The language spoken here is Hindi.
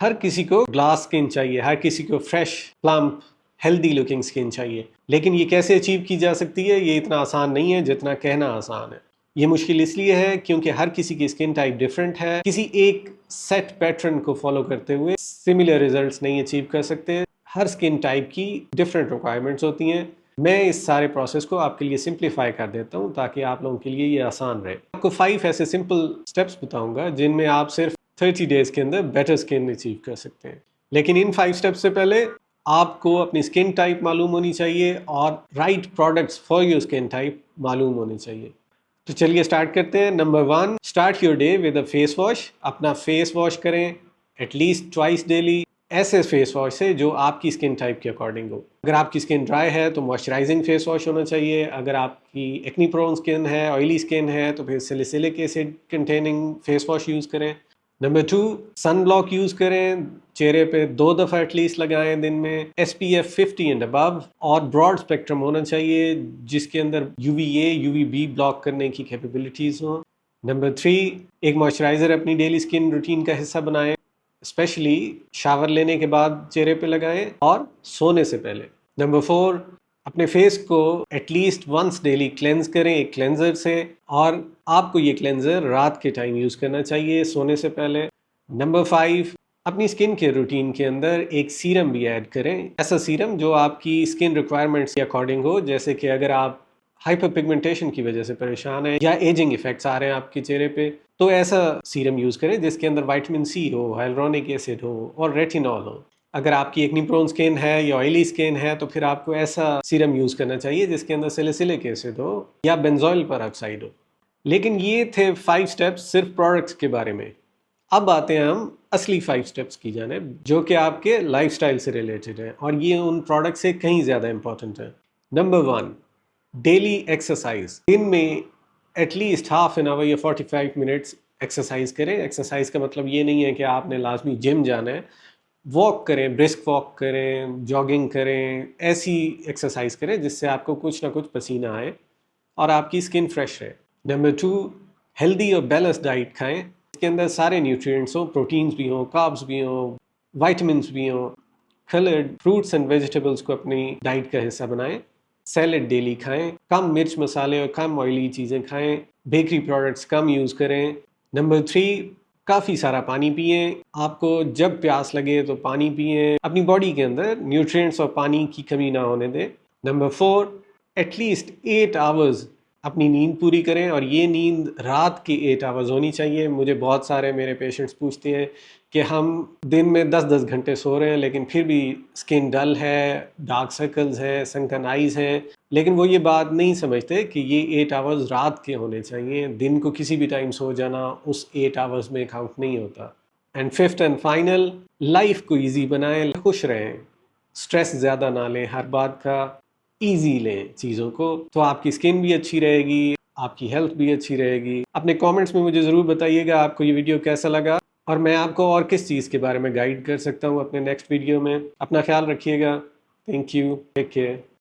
हर किसी को ग्लास स्किन चाहिए, हर किसी को fresh plump healthy looking skin चाहिए। लेकिन ये कैसे अचीव की जा सकती है? ये इतना आसान नहीं है, जितना कहना आसान है। ये मुश्किल इसलिए है क्योंकि हर किसी की स्किन टाइप डिफरेंट है। किसी एक सेट पैटर्न को फॉलो करते हुए सिमिलर रिजल्ट्स नहीं अचीव कर सकते। हर स्किन टाइप की डिफरेंट रिक्वायरमेंट्स होती हैं। मैं इस सारे प्रोसेस को आपके लिए सिंप्लीफाई कर देता हूँ ताकि आप लोगों के लिए ये आसान रहे। आपको फाइव ऐसे सिंपल स्टेप्स बताऊँगा जिनमें आप सिर्फ़ थर्टी डेज़ के अंदर बेटर स्किन अचीव कर सकते हैं। लेकिन इन फाइव स्टेप्स से पहले आपको अपनी स्किन टाइप मालूम होनी चाहिए और right products for your skin type मालूम होने चाहिए। तो चलिए स्टार्ट करते हैं। Number one start your day with a face wash अपना फेस वॉश करें एटलीस्ट ट्वाइस डेली ऐसे फेस वॉश से जो आपकी स्किन टाइप के अकॉर्डिंग हो। अगर आपकी स्किन ड्राई है तो मॉइस्चराइजिंग फेस वॉश होना चाहिए। अगर आपकी एक्नी प्रोन स्किन है ऑयली स्किन है तो फिर salicylic acid containing face wash use करें। Number two sun block use करें, चेहरे पे दो दफ़ा एटलीस्ट लगाएँ दिन में। S P F fifty and above और ब्रॉड स्पेक्ट्रम होना चाहिए, जिसके अंदर U V A U V B block करने की कैपेबिलिटीज़ हों। नंबर थ्री एक मॉइस्चराइज़र अपनी डेली स्किन रूटीन का हिस्सा बनाएँ स्पेशली शावर लेने के बाद चेहरे पे लगाएँ और सोने से पहले। नंबर फोर अपने फेस को at least once daily cleanse करें, एक क्लेंजर से, और आपको ये क्लेंजर रात के टाइम यूज़ करना चाहिए, सोने से पहले। नंबर फाइव अपनी स्किन के रूटीन के अंदर एक सीरम भी ऐड करें। ऐसा सीरम जो आपकी स्किन रिक्वायरमेंट्स के अकॉर्डिंग हो, जैसे कि अगर आप हाइपर पिगमेंटेशन की वजह से परेशान है, या एजिंग इफेक्ट्स आ रहे हैं आपके चेहरे पे तो ऐसा सीरम यूज़ करें जिसके अंदर वाइटामिन सी हो हाइलोनिक एसिड हो, और रेटिनॉल हो। अगर आपकी एक प्रोन स्किन है, या ऑयली स्किन है तो फिर आपको ऐसा सीरम यूज़ करना चाहिए, जिसके अंदर सिलिसिलिक एसिड हो, या बेंजोइल पर ऑक्साइड हो। लेकिन ये थे फाइव स्टेप्स सिर्फ़ प्रोडक्ट्स के बारे में। अब आते हैं हम असली फाइव स्टेप्स की जाने जो कि आपके लाइफस्टाइल से रिलेटेड है, और ये उन प्रोडक्ट से कहीं ज़्यादा इंपॉर्टेंट है। नंबर वन डेली एक्सरसाइज दिन में at least half an hour या फोर्टी फाइव मिनट्स एक्सरसाइज करें। एक्सरसाइज का मतलब ये नहीं है कि आपने लाजमी जिम जाना है। वॉक करें ब्रिस्क वॉक करें जॉगिंग करें, ऐसी एक्सरसाइज करें जिससे आपको कुछ ना कुछ पसीना आए और आपकी स्किन फ्रेश रहे। नंबर टू हेल्दी और बैलेंस डाइट खाएँ। इसके अंदर सारे न्यूट्रिएंट्स हों प्रोटीन्स भी हों काब्स भी हों वाइटमिन भी हों कलर्ड फ्रूट्स एंड वेजिटेबल्स को अपनी डाइट का हिस्सा बनाएँ। सैलड डेली खाएँ, कम मिर्च मसाले और कम ऑयली चीज़ें खाएँ बेकरी प्रोडक्ट्स कम यूज़ करें। नंबर थ्री काफ़ी सारा पानी पिए। आपको जब प्यास लगे तो पानी पिए। अपनी बॉडी के अंदर न्यूट्रिएंट्स और पानी की कमी ना होने दें। Number four at least eight hours अपनी नींद पूरी करें और ये नींद रात की एट आवर्स होनी चाहिए। मुझे बहुत सारे मेरे पेशेंट्स पूछते हैं कि हम दिन में दस दस घंटे सो रहे हैं, लेकिन फिर भी स्किन डल है डार्क सर्कल्स है संकन आइज़ हैं। लेकिन वो ये बात नहीं समझते कि ये एट आवर्स रात के होने चाहिए। दिन को किसी भी टाइम सो जाना, उस एट आवर्स में काउंट नहीं होता। And fifth and final life को ईजी बनाएँ, खुश रहें। स्ट्रेस ज़्यादा ना लें, हर बात का ईजी लें चीज़ों को। तो आपकी स्किन भी अच्छी रहेगी, आपकी हेल्थ भी अच्छी रहेगी। अपने कमेंट्स में मुझे ज़रूर बताइएगा आपको ये वीडियो कैसा लगा और मैं आपको और किस चीज़ के बारे में गाइड कर सकता हूँ अपने नेक्स्ट वीडियो में। अपना ख्याल रखिएगा। Thank you take care